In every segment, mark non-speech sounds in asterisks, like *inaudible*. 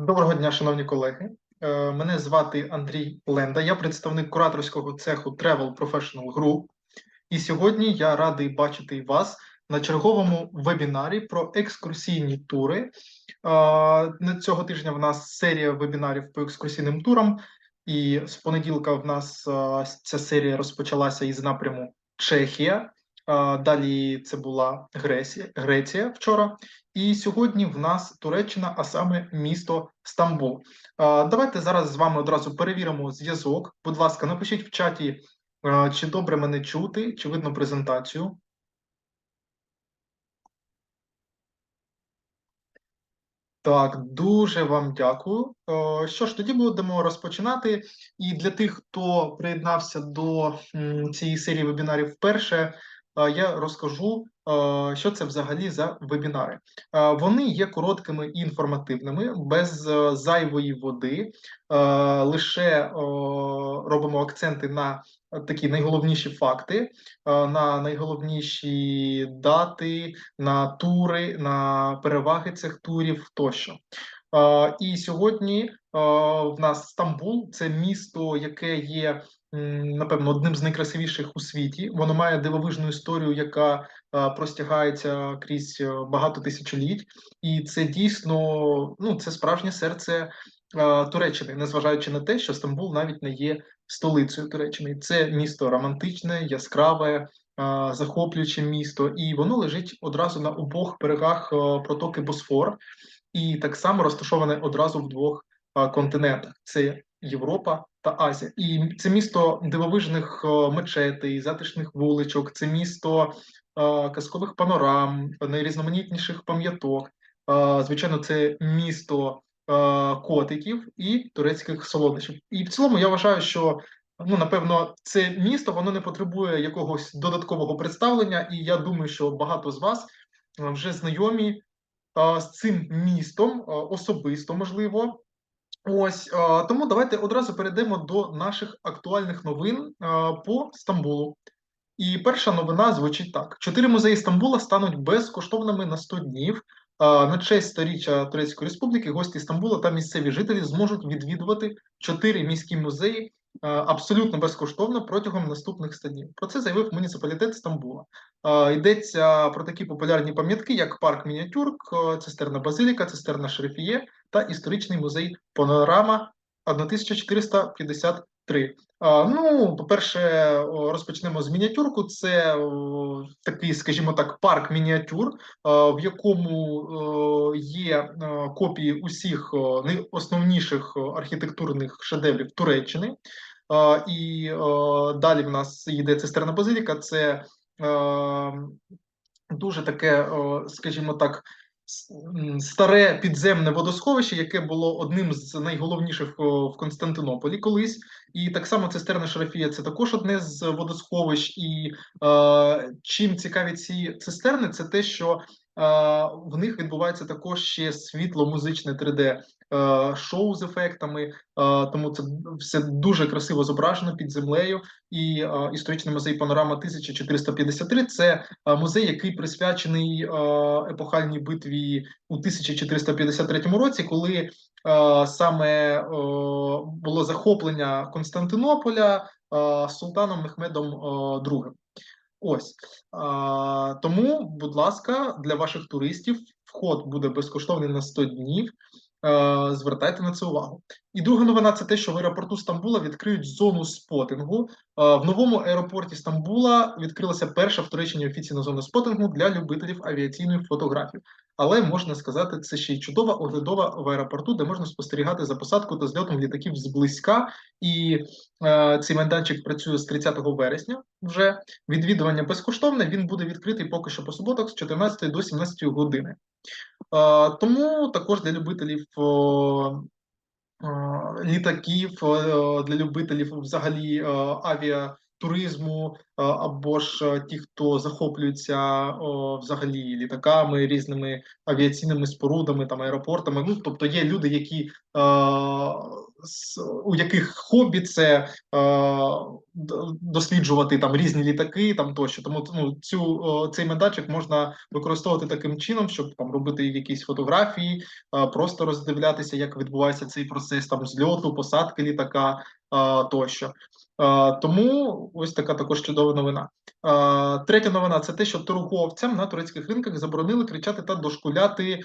Доброго дня, шановні колеги. Е, Мене звати Андрій Ленда. Я представник кураторського цеху Travel Professional Group. І сьогодні я радий бачити вас на черговому вебінарі про екскурсійні тури. Е, цього тижня в нас серія вебінарів по екскурсійним турам. І з понеділка в нас е, ця серія розпочалася із напряму Чехія. Далі це була Греція, Греція вчора. І сьогодні в нас Туреччина, а саме місто Стамбул. Давайте зараз з вами одразу перевіримо зв'язок. Будь ласка, напишіть в чаті, чи добре мене чути, чи видно презентацію. Так, дуже вам дякую. Що ж, тоді будемо розпочинати. І для тих, хто приєднався до цієї серії вебінарів вперше, я розкажу, що це взагалі за вебінари. Вони є короткими і інформативними, без е, зайвої води. Лише робимо акценти на такі найголовніші факти, на найголовніші дати, на тури, на переваги цих турів тощо. І сьогодні в нас Стамбул це місто, яке є напевно одним з найкрасивіших у світі. Воно має дивовижну історію, яка е, простягається крізь е, багато тисячоліть, і це дійсно ну це справжнє серце е, Туреччини, незважаючи на те, що Стамбул навіть не є столицею Туреччини. Це місто романтичне, яскраве, захоплююче місто, і воно лежить одразу на обох берегах протоки Босфор, і так само розташоване одразу в двох континентах: це Європа та Азія. І це місто дивовижних е, мечетей, затишних вуличок, це місто е, казкових панорам, найрізноманітніших пам'яток. Е, Звичайно, це місто е, котиків і турецьких солодощів. І в цілому я вважаю, що ну напевно це місто воно не потребує якогось додаткового представлення, і я думаю, що багато з вас е, вже знайомі е, з цим містом е, особисто, можливо. Ось тому давайте одразу перейдемо до наших актуальних новин по Стамбулу. І перша новина звучить так: чотири музеї Стамбула стануть безкоштовними на 100 днів. На честь сторіччя Турецької Республіки гості Стамбула та місцеві жителі зможуть відвідувати чотири міські музеї абсолютно безкоштовно протягом наступних 100 днів. Про це заявив муніципалітет Стамбула. Йдеться про такі популярні пам'ятки, як парк Мініатюрк, цистерна Базиліка, цистерна Шерифіє та історичний музей Панорама 1453. Ну, по-перше, розпочнемо з мініатюрку. Це такий, скажімо так, парк мініатюр, в якому є копії усіх найосновніших архітектурних шедеврів Туреччини. І далі в нас йде цистерна базиліка. Це дуже таке, скажімо так, старе підземне водосховище, яке було одним з найголовніших в Константинополі колись. І так само цистерна Шарафія це також одне з водосховищ. І е, чим цікаві ці цистерни, це те, що е, в них відбувається також ще світло-музичне 3D е, шоу з ефектами, е, тому це все дуже красиво зображено під землею. І е, історичний музей Панорама 1453 це е, музей, який присвячений е, епохальній битві у 1453 році, коли е, саме е, було захоплення Константинополя е, султаном Мехмедом е, II. Ось тому, будь ласка, для ваших туристів вход буде безкоштовний на 100 днів. Е, Звертайте на це увагу. І друга новина це те, що в аеропорту Стамбула відкриють зону спотингу. Е, В новому аеропорті Стамбула відкрилася перша в Туреччині офіційна зона спотингу для любителів авіаційної фотографії. Але можна сказати, це ще й чудова оглядова в аеропорту, де можна спостерігати за посадкою та зльотом літаків зблизька. І е, цей майданчик працює з 30 вересня. Вже відвідування безкоштовне. Він буде відкритий поки що по суботах з 14 до 17 години. Е, тому також для любителів е, літаків, для любителів взагалі е, авіатуризму, е, або ж е, ті, хто захоплюється взагалі літаками, різними авіаційними спорудами, там аеропортами. Ну тобто є люди, які е, у яких хобі це е, досліджувати там різні літаки, там тощо. Тому ну, цю цей медальчик можна використовувати таким чином, щоб там робити якісь фотографії, е, просто роздивлятися, як відбувається цей процес там зльоту, посадки літака е, тощо. Тому ось така також чудова новина. Третя новина це те, що торговцям на турецьких ринках заборонили кричати та дошкуляти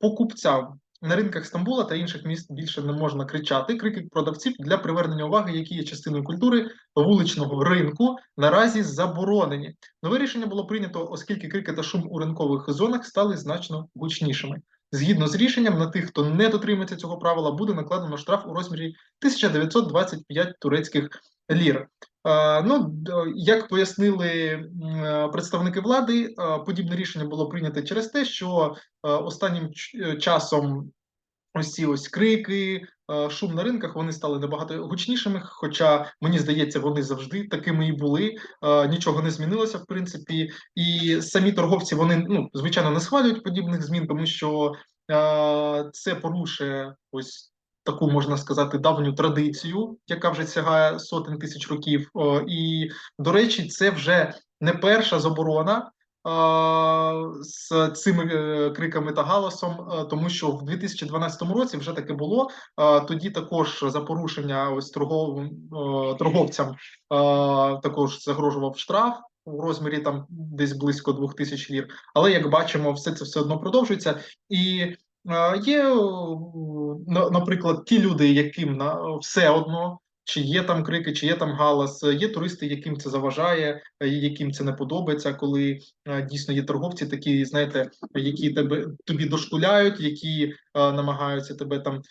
покупцям. На ринках Стамбула та інших міст більше не можна кричати. Крики продавців для привернення уваги, які є частиною культури вуличного ринку, наразі заборонені. Нове рішення було прийнято, оскільки крики та шум у ринкових зонах стали значно гучнішими. Згідно з рішенням, на тих, хто не дотримується цього правила, буде накладено штраф у розмірі 1925 турецьких лір. Е, Ну, як пояснили е, представники влади, е, подібне рішення було прийнято через те, що останнім часом ось ці ось крики, шум на ринках вони стали набагато гучнішими. Хоча мені здається, вони завжди такими і були. Е, Нічого не змінилося, в принципі, і самі торговці вони ну звичайно не схвалюють подібних змін, тому що е, це порушує ось. Таку можна сказати давню традицію, яка вже сягає сотень тисяч років. І до речі, це вже не перша заборона з цими е, криками та галасом, е, тому що в 2012 році вже таке було. Тоді також за порушення ось торгов, е, торговцям також загрожував штраф у розмірі там десь близько 2000 лір. Але як бачимо, все це все одно продовжується і. Є, наприклад, ті люди, яким на все одно, чи є там крики, чи є там галас, є туристи, яким це заважає, е, яким це не подобається, коли е, дійсно є торговці, такі, знаєте, які тебе тобі дошкуляють, які е, намагаються тебе там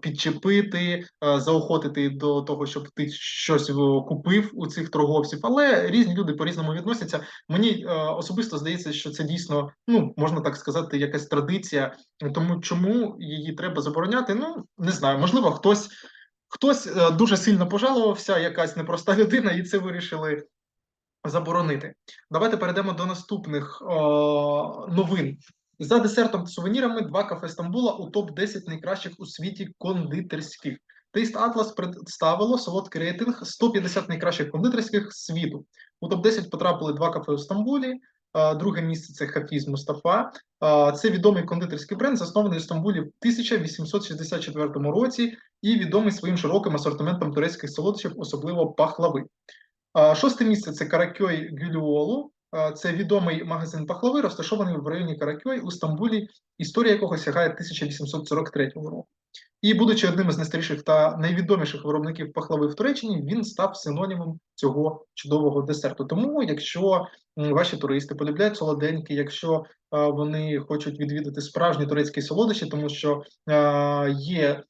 підчепити, заохотити до того, щоб ти щось купив у цих торговців. Але різні люди по-різному відносяться. Мені особисто здається, що це дійсно, ну можна так сказати, якась традиція. Тому чому її треба забороняти? Ну не знаю, можливо, хтось. Хтось е, дуже сильно пожалувався, якась непроста людина, і це вирішили заборонити. Давайте перейдемо до наступних о, новин. За десертом та сувенірами два кафе Стамбула у топ 10 найкращих у світі кондитерських. Taste Atlas представило солодкий рейтинг 150 найкращих кондитерських світу. У топ 10 потрапили два кафе у Стамбулі. Друге місце це Хафіз Мустафа. Це відомий кондитерський бренд, заснований у Стамбулі в 1864 році і відомий своїм широким асортиментом турецьких солодощів, особливо пахлави. Шосте місце це Каракьой Гюлюолу. Це відомий магазин пахлави, розташований в районі Каракьой у Стамбулі, історія якого сягає 1843 року. І, будучи одним із найстаріших та найвідоміших виробників пахлави в Туреччині, він став синонімом цього чудового десерту. Тому, якщо ваші туристи полюбляють солоденькі, якщо вони хочуть відвідати справжні турецькі солодощі, тому що є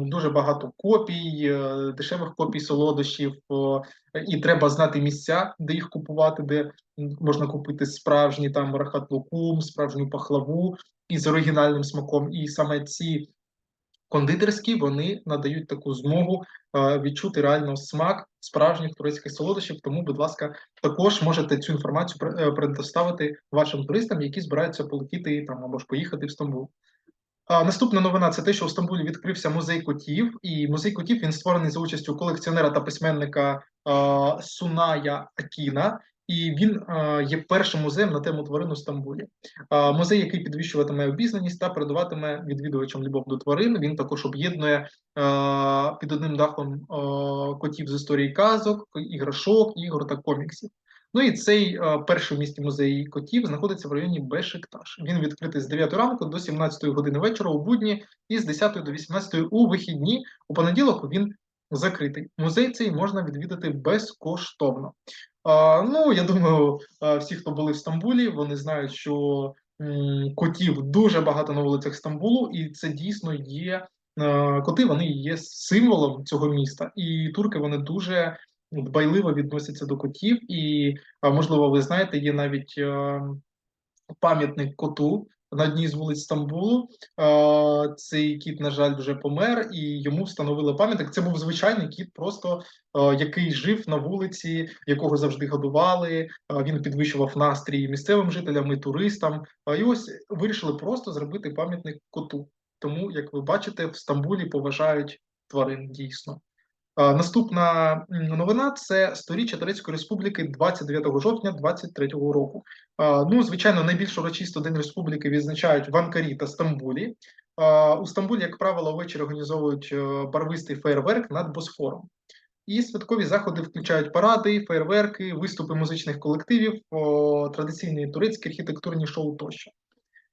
дуже багато копій, е, дешевих копій солодощів, і треба знати місця, де їх купувати, де можна купити справжній там рахат лукум, справжню пахлаву із оригінальним смаком. І саме ці кондитерські вони надають таку змогу е, відчути реально смак справжніх турецьких солодощів. Тому, будь ласка, також можете цю інформацію е, предоставити вашим туристам, які збираються полетіти там або ж поїхати в Стамбул. А, наступна новина це те, що у Стамбулі відкрився музей котів, і музей котів він створений за участю колекціонера та письменника а, Суная Акіна. І він є першим музеєм на тему тварин у Стамбулі. Музей, який підвищуватиме обізнаність та передаватиме відвідувачам любов до тварин. Він також об'єднує під одним дахом котів з історії казок, іграшок, ігор та коміксів. Ну і цей перший в місті музей котів знаходиться в районі Бешикташ. Він відкритий з 9 ранку до 17 години вечора у будні і з 10 до 18 у вихідні. У понеділок він закритий. Музей цей можна відвідати безкоштовно. Ну, я думаю, всі, хто були в Стамбулі, вони знають, що котів дуже багато на вулицях Стамбулу, і це дійсно є. Коти вони є символом цього міста, і турки вони дуже дбайливо відносяться до котів, і можливо, ви знаєте, є навіть е, пам'ятник коту на одній з вулиць Стамбулу. Цей кіт, на жаль, вже помер, і йому встановили пам'ятник. Це був звичайний кіт, просто який жив на вулиці, якого завжди годували. Він підвищував настрій місцевим жителям і туристам. І ось вирішили просто зробити пам'ятник коту. тому, як ви бачите, в Стамбулі поважають тварин дійсно. Е, Наступна новина це сторіччя Турецької Республіки 29 жовтня 23 року. Е, Ну, звичайно, найбільш урочисто День Республіки відзначають в Анкарі та Стамбулі. Е, У Стамбулі, як правило, ввечері організовують барвистий фейерверк над Босфором. І святкові заходи включають паради, фейерверки, виступи музичних колективів, традиційні турецькі архітектурні шоу тощо.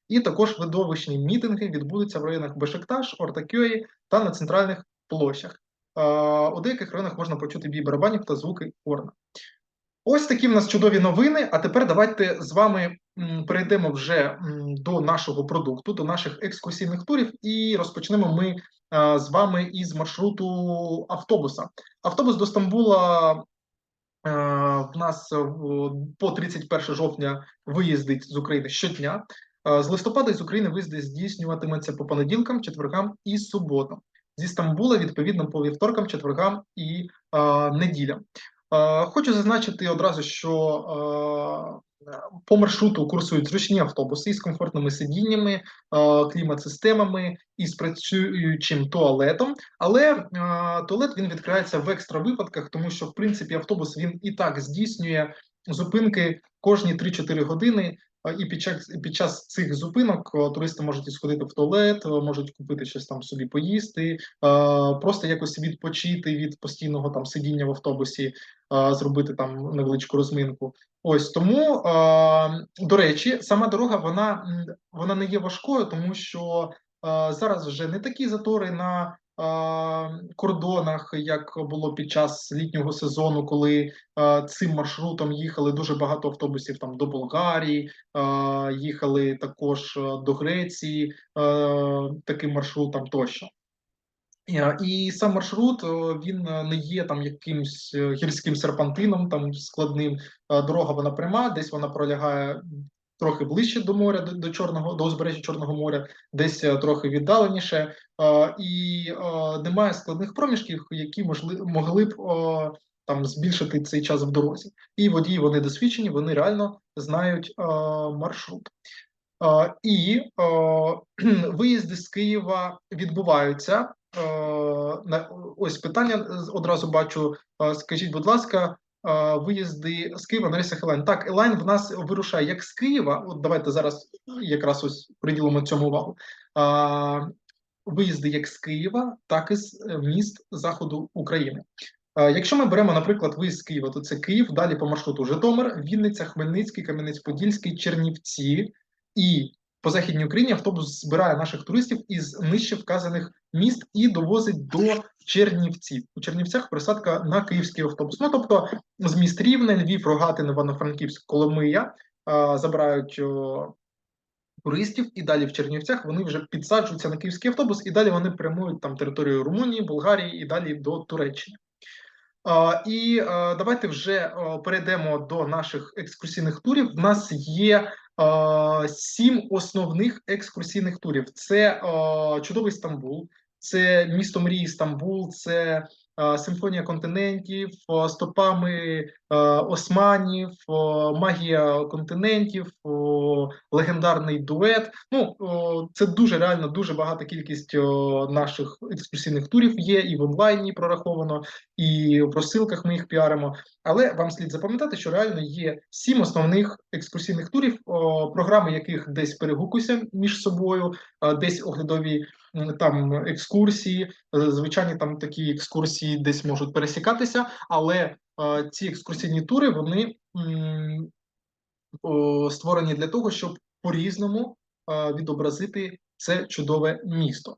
І також видовищні мітинги відбудуться в районах Бешикташ, Ортакьої та на центральних площах. Е, У деяких районах можна почути бій барабанів та звуки хорна. Ось такі в нас чудові новини. А тепер давайте з вами перейдемо вже до нашого продукту, до наших екскурсійних турів, і розпочнемо ми е, з вами із маршруту автобуса. Автобус до Стамбула е, в нас по 31 жовтня виїздить з України щодня. З листопада з України виїзди здійснюватиметься по понеділкам, четвергам і суботам. Зі Стамбула, відповідно, по вівторкам, четвергам і е, неділям. Е, Хочу зазначити одразу, що е, по маршруту курсують зручні автобуси із комфортними сидіннями, е, клімат-системами і з працюючим туалетом. Але е, туалет він відкривається в екстра випадках, тому що в принципі автобус він і так здійснює зупинки кожні 3-4 години. І під час під час цих зупинок е, туристи можуть сходити в туалет, е, можуть купити щось там собі поїсти, е, просто якось відпочити від постійного там сидіння в автобусі, зробити там невеличку розминку. Ось тому, до речі, сама дорога вона, вона не є важкою, тому що зараз вже не такі затори на кордонах, як було під час літнього сезону, коли цим маршрутом їхали дуже багато автобусів там до Болгарії, їхали також до Греції таким маршрутом тощо. І сам маршрут він не є там якимсь е, гірським серпантином, там складним. Дорога вона пряма, десь вона пролягає трохи ближче до моря, до, до чорного до узбережжя Чорного моря, десь е, трохи віддаленіше, Е, і е, немає складних проміжків, які можли могли б там збільшити цей час в дорозі. І водії вони досвідчені, вони реально знають маршрут. І *clears throat* виїзди з Києва відбуваються. Ось питання одразу бачу. Скажіть, будь ласка, виїзди з Києва на рейсах Елайн. Так, Елайн в нас вирушає як з Києва. От давайте зараз якраз ось приділимо цьому увагу. Виїзди як з Києва, так і з е, міст заходу України. Якщо ми беремо, наприклад, виїзд з Києва, то це Київ, далі по маршруту Житомир, Вінниця, Хмельницький, Кам'янець-Подільський, Чернівці і по західній Україні автобус збирає наших туристів із нижче вказаних міст і довозить до Чернівців. У Чернівцях присадка на київський автобус. Ну тобто з міст Рівне, Львів, Рогатин, Івано-Франківськ, Коломия забирають туристів, і далі в Чернівцях вони вже підсаджуються на київський автобус, і далі вони прямують там територію Румунії, Болгарії і далі до Туреччини. І давайте вже перейдемо до наших екскурсійних турів. В нас є сім основних екскурсійних турів: це чудовий Стамбул, це місто мрії Стамбул, це симфонія континентів, стопами османів, магія континентів, легендарний дует. Ну це дуже реально дуже багата кількість наших екскурсійних турів є і в онлайні прораховано і в розсилках ми їх піаримо. Але вам слід запам'ятати, що реально є сім основних екскурсійних турів, програми яких десь перегукуються між собою, десь оглядові там екскурсії. Е, Звичайні там такі екскурсії десь можуть пересікатися, але е, ці екскурсійні тури вони м, о, створені для того, щоб по-різному е, відобразити це чудове місто.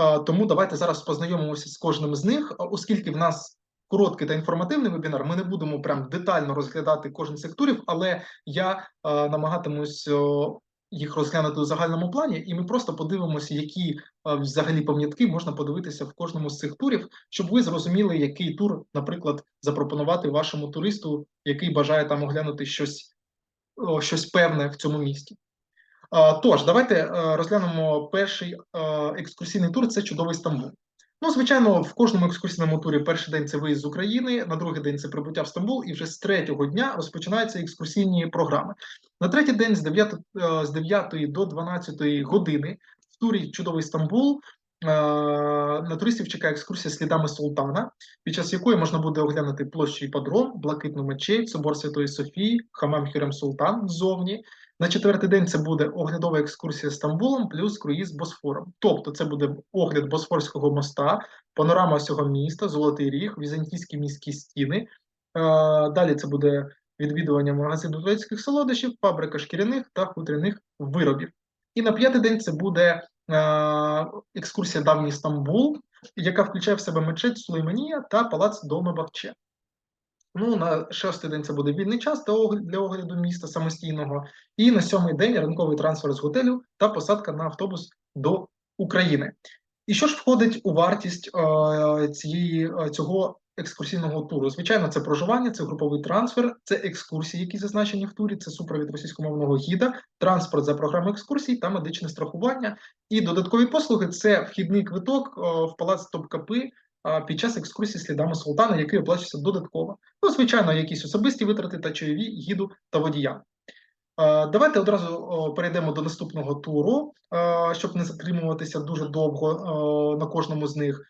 Е, Тому давайте зараз познайомимося з кожним з них, оскільки в нас короткий та інформативний вебінар, ми не будемо прям детально розглядати кожен секторів, але я е, намагатимусь о, їх розглянути у загальному плані, і ми просто подивимося, які е, взагалі пам'ятки можна подивитися в кожному з цих турів, щоб ви зрозуміли, який тур, наприклад, запропонувати вашому туристу, який бажає там оглянути щось щось певне в цьому місті. Тож, давайте е, розглянемо перший е, екскурсійний тур це чудовий Стамбул. Ну, звичайно, в кожному екскурсійному турі перший день це виїзд з України, на другий день це прибуття в Стамбул, і вже з третього дня розпочинаються екскурсійні програми. На третій день з 9, е, з 9 до 12 години В турі Чудовий Стамбул е, на туристів чекає екскурсія слідами султана, під час якої можна буде оглянути площу Іпподром, Блакитну мечеть, собор Святої Софії, Хамам Хюрем Султан ззовні. На четвертий день це буде оглядова екскурсія Стамбулом плюс круїз Босфором. Тобто це буде огляд Босфорського моста, панорама всього міста, Золотий Ріг, візантійські міські стіни. Е, Далі це буде відвідування магазину турецьких солодощів, фабрика шкіряних та хутряних виробів. І на п'ятий день це буде е, екскурсія Давній Стамбул, яка включає в себе мечеть Сулейманія та палац Долмабахче. Ну, на шостий день це буде вільний час для огляду міста самостійного. І на сьомий день ранковий трансфер з готелю та посадка на автобус до України. І що ж входить у вартість е, цієї, е, цього екскурсійного туру? Звичайно, це проживання, це груповий трансфер, це екскурсії, які зазначені в турі, це супровід російськомовного гіда, транспорт за програмою екскурсій та медичне страхування. І додаткові послуги це вхідний квиток в палац Топкапи під час екскурсії слідами султана, який оплачується додатково. Ну, звичайно, якісь особисті витрати та чайові гіду та водія. Давайте одразу перейдемо до наступного туру, щоб не затримуватися дуже довго на кожному з них.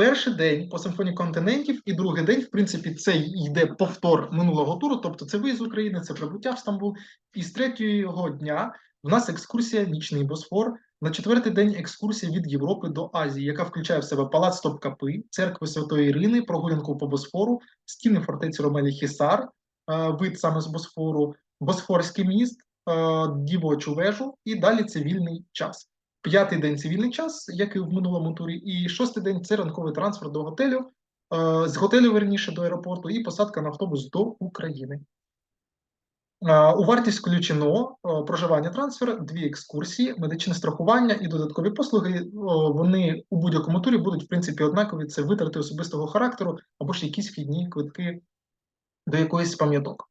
Перший день по симфонії континентів і другий день, в принципі, це йде повтор минулого туру, тобто це виїзд з України, це прибуття в Стамбул. І з третього дня в нас екскурсія Нічний Босфор. На четвертий день екскурсія від Європи до Азії, яка включає в себе палац Топкапи, церкви Святої Ірини, прогулянку по Босфору, стіни фортеці Ромелі Хісар, е, вид саме з Босфору, Босфорський міст, е, дівочу вежу, і далі це вільний час. П'ятий день це вільний час, як і в минулому турі, і шостий день це ранковий трансфер до готелю, е, з готелю верніше до аеропорту, і посадка на автобус до України. Е, У вартість включено е, проживання трансфер, дві екскурсії, медичне страхування і додаткові послуги. Вони у будь-якому турі будуть в принципі однакові. Це витрати особистого характеру або ж якісь вхідні квитки до якоїсь пам'яток.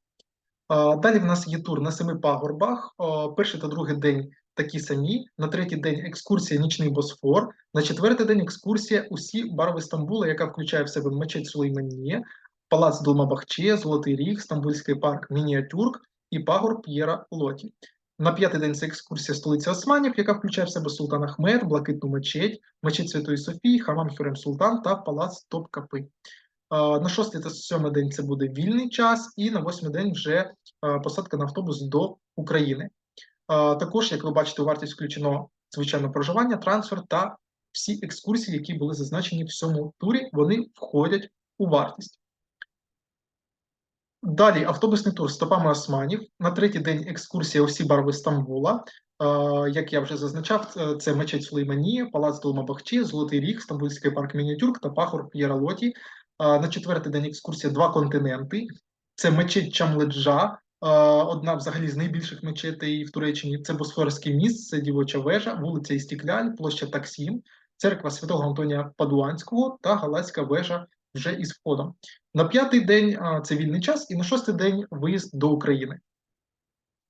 Далі в нас є тур на семи пагорбах. Перший та другий день такі самі. На третій день екскурсія Нічний Босфор. На четвертий день екскурсія усі барви Стамбула, яка включає в себе мечеть Сулейманія, палац Долмабахче, Золотий Ріг, Стамбульський парк Мініатюрк і пагорб П'єра Лоті. На п'ятий день це екскурсія столиці Османів, яка включає в себе Султан Ахмед, Блакитну мечеть, мечеть Святої Софії, Хамам Хюрем Султан та палац Топкапи. На шостий та сьомий день це буде вільний час, і на восьмий день вже посадка на автобус до України. Е, Також, як ви бачите, у вартість включено звичайно проживання, трансфер та всі екскурсії, які були зазначені в цьому турі, вони входять у вартість. Далі автобусний тур стопами османів. На третій день екскурсія усі барви Стамбула. Е, Як я вже зазначав, це мечеть Сулейманія, палац Долмабахче, Золотий Ріг, Стамбульський парк Мініатюрк та пагорб П'єра Лоті. Е, На четвертий день екскурсія два континенти. Це мечеть Чамледжа, одна взагалі з найбільших мечетей в Туреччині. Це Босфорський міст, це Дівоча вежа, вулиця Істікляль, площа Таксім, церква Святого Антонія Падуанського та Галацька вежа вже із входом. На п'ятий день це вільний час, і на шостий день виїзд до України.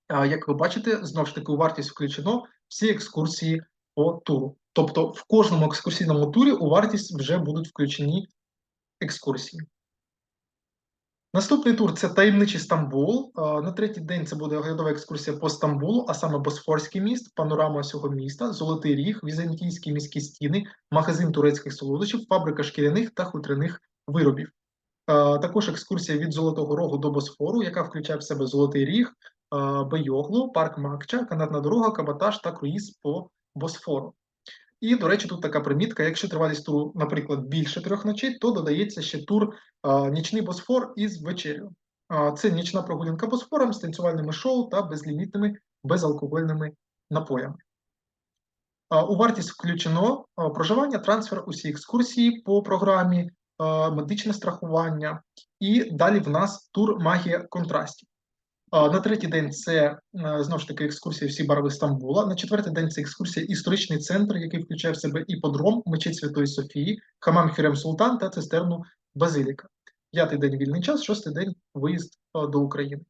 Як ви бачите, знову ж таки у вартість включено всі екскурсії по туру. Тобто в кожному екскурсійному турі у вартість вже будуть включені екскурсії. Наступний тур це таємничий Стамбул. На третій день це буде оглядова екскурсія по Стамбулу, а саме Босфорський міст, панорама всього міста, Золотий Ріг, Візантійські міські стіни, магазин турецьких солодощів, фабрика шкіряних та хутряних виробів. Також екскурсія від Золотого Рогу до Босфору, яка включає в себе Золотий Ріг, Бейоглу, парк Макча, канатна дорога, каботаж та круїз по Босфору. І, до речі, тут така примітка: якщо тривалість туру, наприклад, більше трьох ночей, то додається ще тур Нічний Босфор із вечерею. Е, Це нічна прогулянка Босфором з танцювальними шоу та безлімітними безалкогольними напоями. У вартість включено проживання, трансфер, усі екскурсії по програмі, медичне страхування, і далі в нас тур магія контрастів. На третій день це е, знову ж таки екскурсія всі барви Стамбула. На четвертий день це екскурсія історичний центр, який включає в себе іподром, мечеть Святої Софії, Хамам Хюрем Султан та цистерну Базиліка. П'ятий день вільний час, шостий день виїзд е, до України.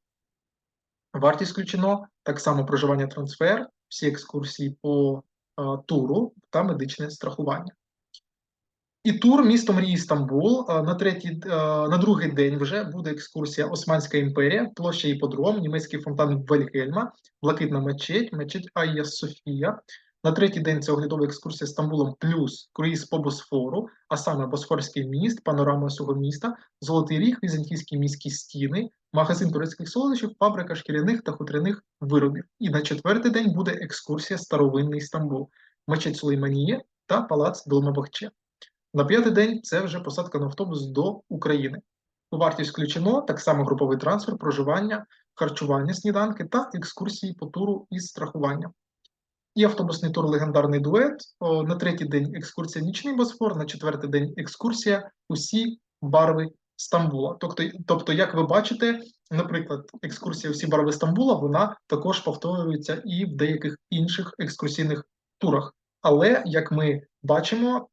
Вартість включено так само проживання трансфер, всі екскурсії по е, туру та медичне страхування. І тур місто мрії Стамбул. Е, На третій, е, на другий день вже буде екскурсія Османська імперія, площа Іподром, німецький фонтан Вельгельма, Блакитна мечеть, мечеть Айя Софія, На третій день це оглядова екскурсія Стамбулом плюс круїз по Босфору, а саме Босфорський міст, панорама усього міста, Золотий Ріг, Візантійські міські стіни, магазин турецьких солодощів, фабрика шкіряних та хутряних виробів. І на четвертий день буде екскурсія Старовинний Стамбул, мечеть Сулейманія та палац Долмабахче. На п'ятий день це вже посадка на автобус до України. У вартість включено так само груповий трансфер, проживання, харчування, сніданки та екскурсії по туру із страхуванням. І автобусний тур легендарний дует. На третій день екскурсія Нічний Босфор, на четвертий день екскурсія усі барви Стамбула. Тобто, тобто, як ви бачите, наприклад, екскурсія усі барви Стамбула, вона також повторюється і в деяких інших екскурсійних турах. Але як ми бачимо,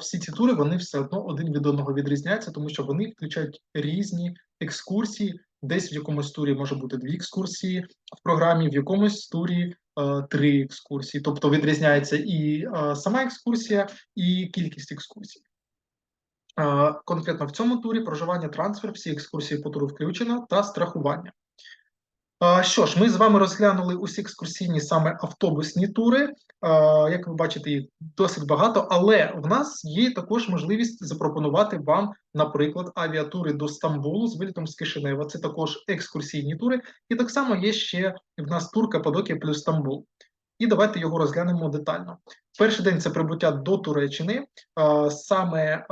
всі ці тури вони все одно один від одного відрізняються, тому що вони включають різні екскурсії. Десь в якомусь турі може бути дві екскурсії в програмі, в якомусь турі три екскурсії. Тобто відрізняється і сама екскурсія, і кількість екскурсій. Конкретно в цьому турі проживання, трансфер, всі екскурсії по туру включено та страхування. Що ж, ми з вами розглянули усі екскурсійні саме автобусні тури. Як ви бачите, їх досить багато, але в нас є також можливість запропонувати вам, наприклад, авіатури до Стамбулу з вилітом з Кишинева. Це також екскурсійні тури, і так само є ще в нас тур Каппадокія плюс Стамбул. І давайте його розглянемо детально. Перший день це прибуття до Туреччини, саме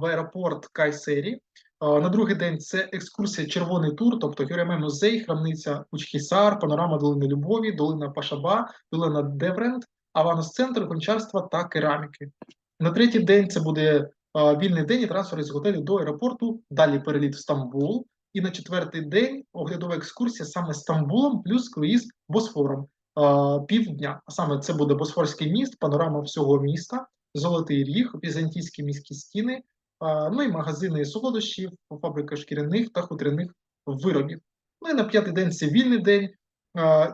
в аеропорт Кайсері. На другий день це екскурсія Червоний тур, тобто Гюреме музей, храмниця Учхісар, панорама долини Любові, долина Пашаба, долина Деврент, Аванус центр гончарства та кераміки. На третій день це буде вільний день і трансфер із готелю до аеропорту. Далі переліт в Стамбул. І на четвертий день оглядова екскурсія саме Стамбулом, плюс круїз Босфором півдня. А саме це буде Босфорський міст, панорама всього міста, Золотий Ріг, Візантійські міські стіни ну і магазини солодощів, фабрика шкіряних та хутряних виробів. Ну і на п'ятий день це вільний день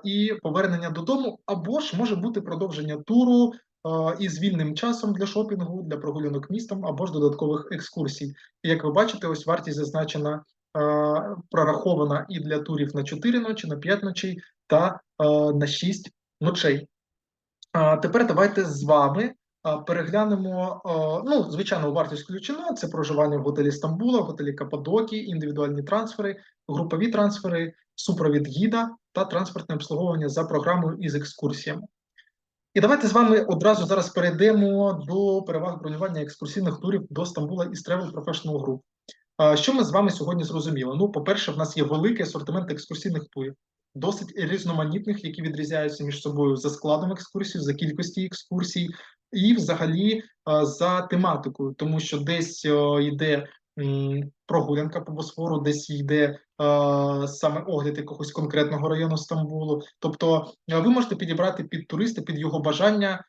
і повернення додому, або ж може бути продовження туру із вільним часом для шопінгу, для прогулянок містом, або ж додаткових екскурсій. І як ви бачите, ось вартість зазначена. Прорахована і для турів на 4 ночі, на 5 ночей та на 6 ночей. Тепер давайте з вами переглянемо. Ну, звичайно, вартість включена. Це проживання в готелі Стамбула, готелі Каппадокі, індивідуальні трансфери, групові трансфери, супровід гіда та транспортне обслуговування за програмою із екскурсіями. І давайте з вами одразу зараз перейдемо до переваг бронювання екскурсійних турів до Стамбула із Travel Professional Group. Що ми з вами сьогодні зрозуміли? Ну, по-перше, в нас є великий асортимент екскурсійних турів, досить різноманітних, які відрізняються між собою за складом екскурсій, за кількості екскурсій, і взагалі за тематикою, тому що десь йде прогулянка по Босфору, десь йде саме огляд якогось конкретного району Стамбулу. Тобто ви можете підібрати під туриста, під його бажання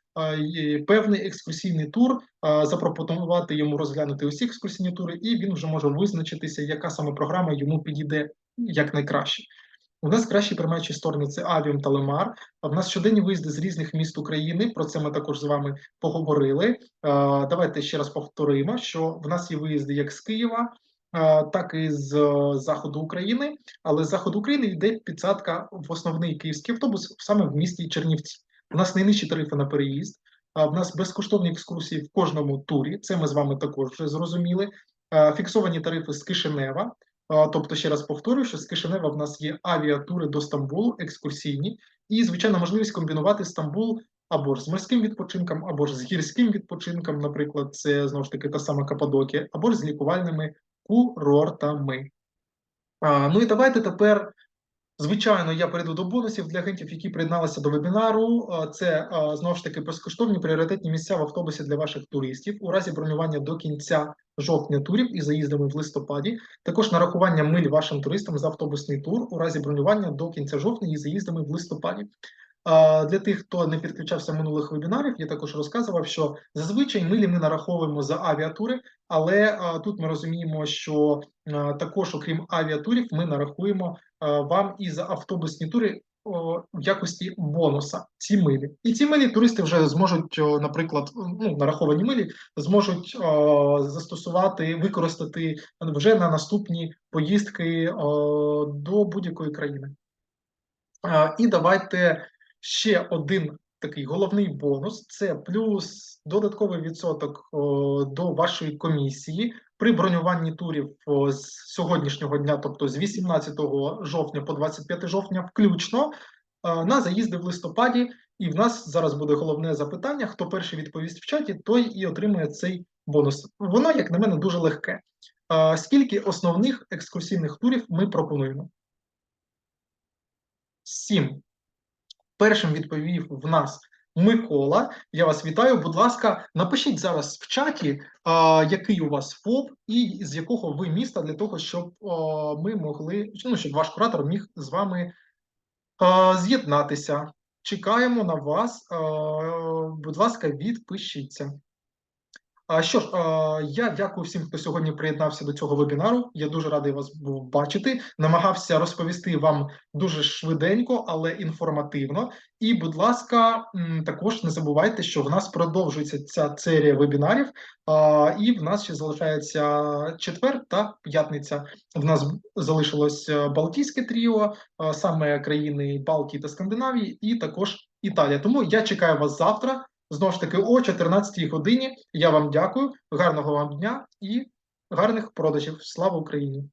певний екскурсійний тур, запропонувати йому розглянути усі екскурсійні тури, і він вже може визначитися, яка саме програма йому підійде якнайкраще. У нас кращі приймаючі сторони це Авіум та Лемар. В нас щоденні виїзди з різних міст України. Про це ми також з вами поговорили. Давайте ще раз повторимо, що в нас є виїзди як з Києва, так і з е, заходу України. Але з заходу України йде підсадка в основний київський автобус саме в місті Чернівці. У нас найнижчі тарифи на переїзд. В нас безкоштовні екскурсії в кожному турі. Це ми з вами також вже зрозуміли. Фіксовані тарифи з Кишинева. Тобто, ще раз повторюю, що з Кишинева в нас є авіатури до Стамбулу, екскурсійні, і, звичайно, можливість комбінувати Стамбул або ж з морським відпочинком, або ж з гірським відпочинком, наприклад, це знову ж таки та сама Каппадокія, або ж з лікувальними курортами. А, Ну і давайте тепер Звичайно, я перейду до бонусів для агентів, які приєдналися до вебінару. Це знову ж таки безкоштовні пріоритетні місця в автобусі для ваших туристів у разі бронювання до кінця жовтня турів і заїздами в листопаді. Також нарахування миль вашим туристам за автобусний тур у разі бронювання до кінця жовтня і заїздами в листопаді. Для тих, хто не підключався минулих вебінарів, я також розказував, що зазвичай милі ми нараховуємо за авіатури, але тут ми розуміємо, що також, окрім авіатурів, ми нарахуємо вам і за автобусні тури в якості бонуса ці милі. І ці милі туристи вже зможуть, наприклад, ну, нараховані милі, зможуть застосувати, використати вже на наступні поїздки до будь-якої країни. І давайте ще один такий головний бонус: це плюс додатковий відсоток до вашої комісії при бронюванні турів з сьогоднішнього дня, тобто з 18 жовтня по 25 жовтня, включно е, на заїзди в листопаді. І в нас зараз буде головне запитання: хто перший відповість в чаті, той і отримує цей бонус. Воно, як на мене, дуже легке. Е, Скільки основних екскурсійних турів ми пропонуємо? Сім. Першим відповів в нас Микола. Я вас вітаю. Будь ласка, напишіть зараз в чаті, а, який у вас ФОП і з якого ви міста, для того, щоб а, ми могли, ну, щоб ваш куратор міг з вами з'єднатися. Чекаємо на вас. А, будь ласка, відпишіться. А що ж, я дякую всім, хто сьогодні приєднався до цього вебінару. Я дуже радий вас був бачити. Намагався розповісти вам дуже швиденько, але інформативно. І, будь ласка, також не забувайте, що в нас продовжується ця серія вебінарів, і в нас ще залишається четвер та п'ятниця. В нас залишилось е, Балтійське тріо, саме країни Балтії та Скандинавії, і також Італія. Тому я чекаю вас завтра. Знову ж таки, о 14 годині. Я вам дякую, гарного вам дня і гарних продажів. Слава Україні!